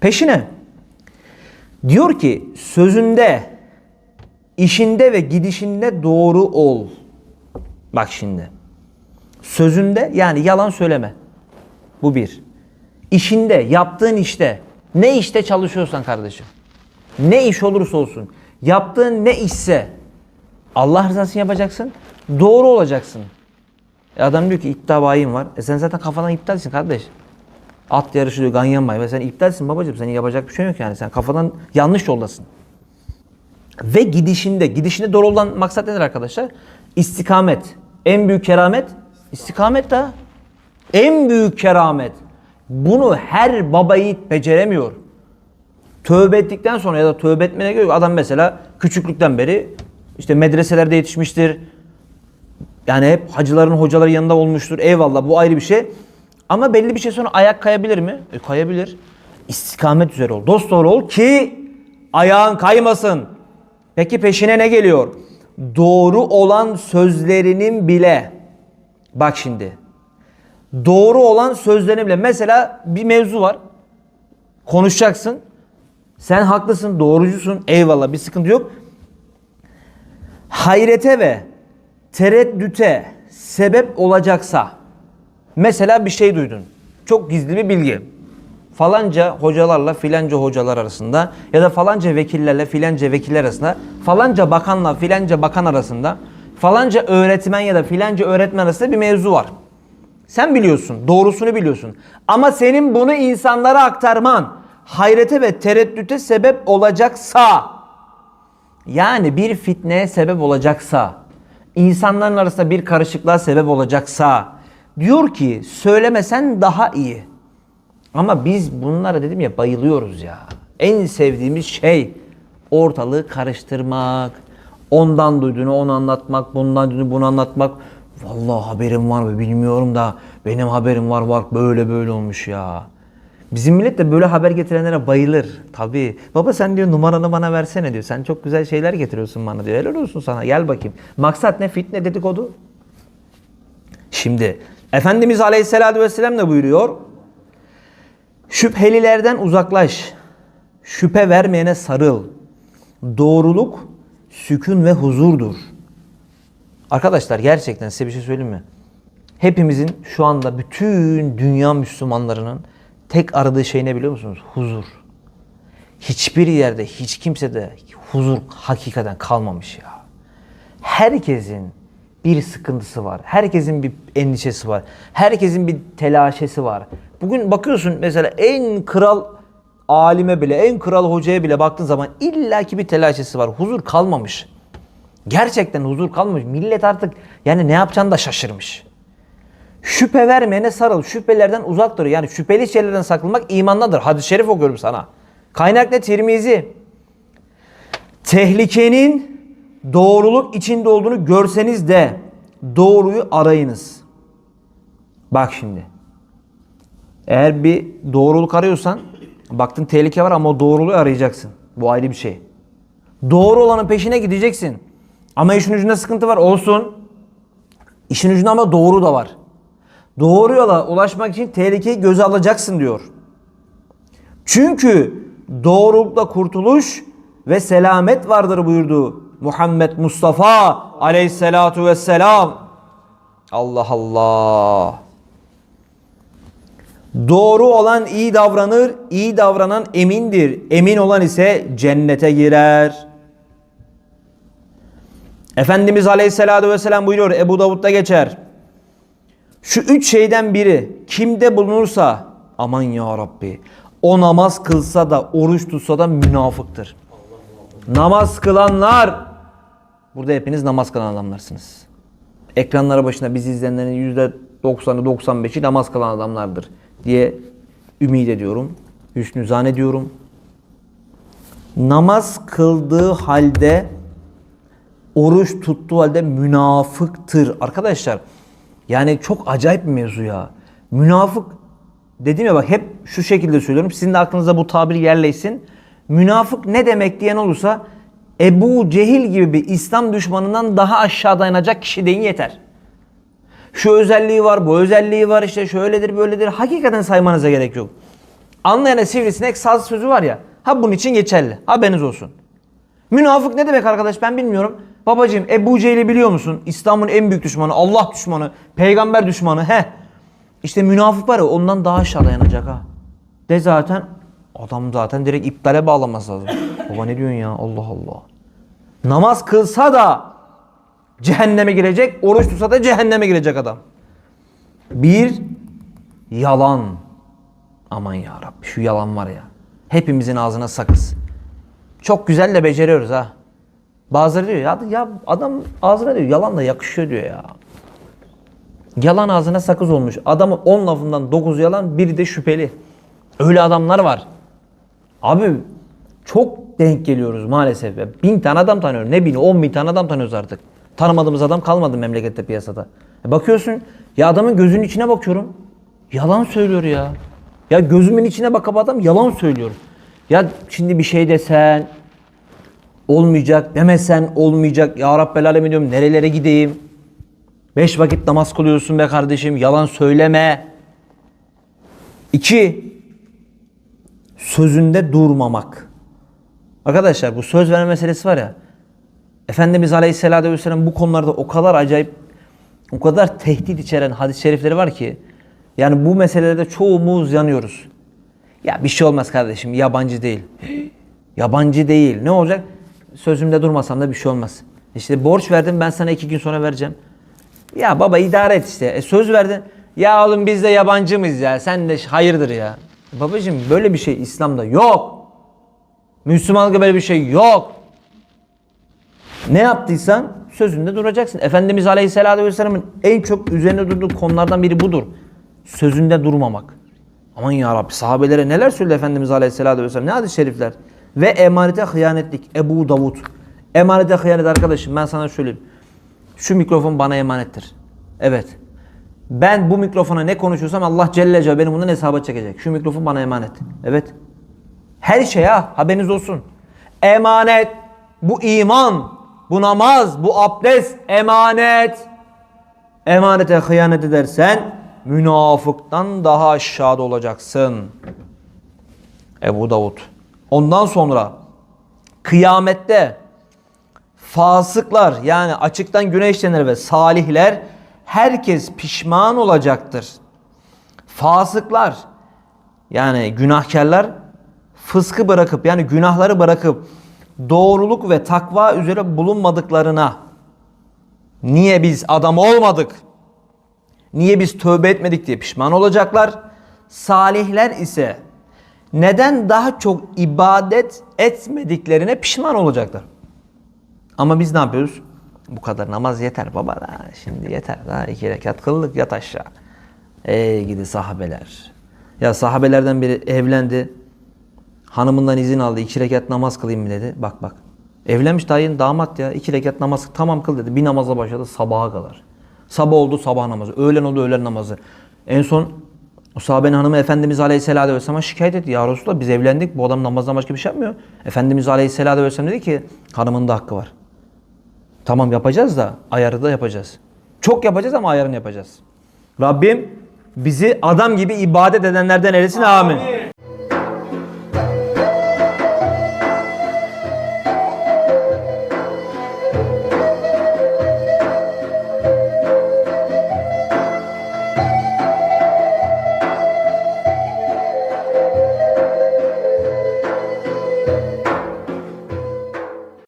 Peşine diyor ki sözünde, işinde ve gidişinde doğru ol. Bak şimdi. Sözünde yani yalan söyleme. Bu bir. İşinde, yaptığın işte, ne işte çalışıyorsan kardeşim. Ne iş olursa olsun. Yaptığın ne işse Allah rızası için yapacaksın. Doğru olacaksın. E adam diyor ki iddia bayim var. E sen zaten kafadan iptalsin kardeş. At yarışı diyor ganyan bayim. E sen iptalsin babacığım. Senin yapacak bir şey yok yani. Sen kafadan yanlış yoldasın. Ve gidişinde, gidişinde doğru olan maksat nedir arkadaşlar? İstikamet. En büyük keramet istikamet da. En büyük keramet. Bunu her baba yiğit beceremiyor. Tövbe ettikten sonra ya da tövbe etmene göre adam mesela küçüklükten beri işte medreselerde yetişmiştir. Yani hep hacıların hocaların yanında olmuştur. Eyvallah bu ayrı bir şey. Ama belli bir şey sonra ayak kayabilir mi? E, kayabilir. İstikamet üzere ol. Dost doğru ol ki ayağın kaymasın. Peki peşine ne geliyor? Doğru olan sözlerinin bile. Bak şimdi. Doğru olan sözlerinin bile. Mesela bir mevzu var. Konuşacaksın. Sen haklısın, doğrucusun. Eyvallah bir sıkıntı yok. Hayrete ve tereddüte sebep olacaksa mesela bir şey duydun. Çok gizli bir bilgi. Falanca hocalarla filanca hocalar arasında ya da falanca vekillerle filanca vekiller arasında, falanca bakanla filanca bakan arasında, falanca öğretmen ya da filanca öğretmen arasında bir mevzu var. Sen biliyorsun, doğrusunu biliyorsun. Ama senin bunu insanlara aktarman hayrete ve tereddüte sebep olacaksa, yani bir fitneye sebep olacaksa, insanların arasında bir karışıklığa sebep olacaksa, diyor ki söylemesen daha iyi. Ama biz bunlara dedim ya bayılıyoruz ya. En sevdiğimiz şey ortalığı karıştırmak. Ondan duyduğunu onu anlatmak, bundan duyduğunu bunu anlatmak. Vallahi haberim var mı bilmiyorum da benim haberim var var böyle böyle olmuş ya. Bizim millet de böyle haber getirenlere bayılır. Tabii. Baba sen diyor numaranı bana versene diyor. Sen çok güzel şeyler getiriyorsun bana diyor. Helal olsun sana gel bakayım. Maksat ne? Fitne dedikodu. Şimdi Efendimiz Aleyhisselatü Vesselam ne buyuruyor? Şüphelilerden uzaklaş. Şüphe vermeyene sarıl. Doğruluk sükun ve huzurdur. Arkadaşlar gerçekten size bir şey söyleyeyim mi? Hepimizin şu anda bütün dünya Müslümanlarının tek aradığı şey ne biliyor musunuz? Huzur. Hiçbir yerde hiç kimsede huzur hakikaten kalmamış ya. Herkesin bir sıkıntısı var. Herkesin bir endişesi var. Herkesin bir telaşesi var. Bugün bakıyorsun mesela en kral alime bile, en kral hocaya bile baktığın zaman illaki bir telaşesi var. Huzur kalmamış. Gerçekten huzur kalmamış. Millet artık yani ne yapacağını da şaşırmış. Şüphe vermeyene sarıl. Şüphelerden uzak dur. Yani şüpheli şeylerden saklanmak imandadır. Hadis-i şerif okuyorum sana. Kaynak ne? Tirmizi. Tehlikenin doğruluk içinde olduğunu görseniz de doğruyu arayınız. Bak şimdi. Eğer bir doğruluk arıyorsan baktın tehlike var ama o doğruluğu arayacaksın. Bu ayrı bir şey. Doğru olanın peşine gideceksin. Ama işin ucunda sıkıntı var olsun. İşin ucunda ama doğru da var. Doğru yola ulaşmak için tehlikeyi göze alacaksın diyor. Çünkü doğrulukla kurtuluş ve selamet vardır buyurdu Muhammed Mustafa aleyhissalatu vesselam. Allah Allah. Doğru olan iyi davranır, iyi davranan emindir. Emin olan ise cennete girer. Efendimiz Aleyhisselatü Vesselam buyuruyor Ebu Davud'da geçer. Şu üç şeyden biri kimde bulunursa aman ya Rabbi o namaz kılsa da oruç tutsa da münafıktır. Namaz kılanlar burada hepiniz namaz kılan adamlarsınız. Ekranlara başında bizi izleyenlerin %90'ı 95'i namaz kılan adamlardır diye ümit ediyorum. Hüsnü zannediyorum. Namaz kıldığı halde oruç tuttuğu halde münafıktır. Arkadaşlar yani çok acayip bir mevzu ya. Münafık dedim ya bak hep şu şekilde söylüyorum. Sizin de aklınıza bu tabir yerleşsin. Münafık ne demek diyen olursa Ebu Cehil gibi bir İslam düşmanından daha aşağıda inecek kişi deyin yeter. Şu özelliği var, bu özelliği var işte şöyledir böyledir. Hakikaten saymanıza gerek yok. Anlayana sivrisinek saz sözü var ya. Ha bunun için geçerli. Haberiniz olsun. Münafık ne demek arkadaş ben bilmiyorum. Babacığım Ebu Cehil'i biliyor musun? İslam'ın en büyük düşmanı, Allah düşmanı, peygamber düşmanı. He. İşte münafık var ya ondan daha aşağıda yanacak ha. De zaten adam zaten direkt iptale bağlaması lazım. Baba ne diyorsun ya Allah Allah. Namaz kılsa da cehenneme girecek, oruç tutsa da cehenneme girecek adam. Bir, yalan. Aman ya Rabbi şu yalan var ya. Hepimizin ağzına sakız. Çok güzel de beceriyoruz ha. Bazıları diyor ya, ya adam ağzına diyor yalan da yakışıyor diyor ya. Yalan ağzına sakız olmuş. Adamın 10 lafından 9 yalan, biri de şüpheli. Öyle adamlar var. Abi çok denk geliyoruz maalesef. Ya. Bin tane adam tanıyorum. Ne bini? 10 bin tane adam tanıyoruz artık. Tanımadığımız adam kalmadı memlekette piyasada. E bakıyorsun ya adamın gözünün içine bakıyorum. Yalan söylüyor ya. Ya gözümün içine bakıp adam yalan söylüyor. Ya şimdi bir şey desen olmayacak, demesen olmayacak. Ya Rabbel Alemin diyorum nerelere gideyim? Beş vakit namaz kılıyorsun be kardeşim. Yalan söyleme. İki, sözünde durmamak. Arkadaşlar bu söz verme meselesi var ya. Efendimiz Aleyhisselatü Vesselam bu konularda o kadar acayip, o kadar tehdit içeren hadis-i şerifleri var ki. Yani bu meselelerde çoğumuz yanıyoruz. Ya bir şey olmaz kardeşim yabancı değil. yabancı değil. Ne olacak? Sözümde durmasam da bir şey olmaz. İşte borç verdim ben sana iki gün sonra vereceğim. Ya baba idare et işte. E, söz verdin. Ya oğlum biz de yabancı mıyız ya? Sen de hayırdır ya. Babacığım böyle bir şey İslam'da yok. Müslümanlıkta böyle bir şey yok. Ne yaptıysan sözünde duracaksın. Efendimiz Aleyhisselatü Vesselam'ın en çok üzerine durduğu konulardan biri budur. Sözünde durmamak. Aman ya Rabbi sahabelere neler söyledi Efendimiz Aleyhisselatü Vesselam. Ne hadis-i şerifler. Ve emanete hıyanetlik. Ebu Davud. Emanete hıyanet arkadaşım ben sana söyleyeyim. Şu mikrofon bana emanettir. Evet. Ben bu mikrofona ne konuşuyorsam Allah Celle Celle benim bundan hesaba çekecek. Şu mikrofon bana emanet. Evet. Her şey ha haberiniz olsun. Emanet. Bu iman. Bu namaz. Bu abdest. Emanet. Emanete hıyanet edersen münafıktan daha aşağıda olacaksın. Ebu Davud. Ondan sonra kıyamette fasıklar yani açıktan güneşlenir ve salihler herkes pişman olacaktır. Fasıklar yani günahkarlar fıskı bırakıp yani günahları bırakıp doğruluk ve takva üzere bulunmadıklarına niye biz adam olmadık? Niye biz tövbe etmedik diye pişman olacaklar. Salihler ise neden daha çok ibadet etmediklerine pişman olacaklar. Ama biz ne yapıyoruz? Bu kadar namaz yeter baba da şimdi yeter daha iki rekat kıldık yat aşağı. Ey gidi sahabeler. Ya sahabelerden biri evlendi. Hanımından izin aldı. iki rekat namaz kılayım mı dedi. Bak bak. Evlenmiş daha yeni damat ya. iki rekat namaz tamam kıl dedi. Bir namaza başladı sabaha kadar. Sabah oldu sabah namazı. Öğlen oldu öğlen namazı. En son o sahabenin hanımı Efendimiz Aleyhisselatü Vesselam'a şikayet etti. Ya Resulallah biz evlendik. Bu adam namazdan başka bir şey yapmıyor. Efendimiz Aleyhisselatü Vesselam dedi ki hanımın da hakkı var. Tamam yapacağız da ayarı da yapacağız. Çok yapacağız ama ayarını yapacağız. Rabbim bizi adam gibi ibadet edenlerden eylesin. Amin.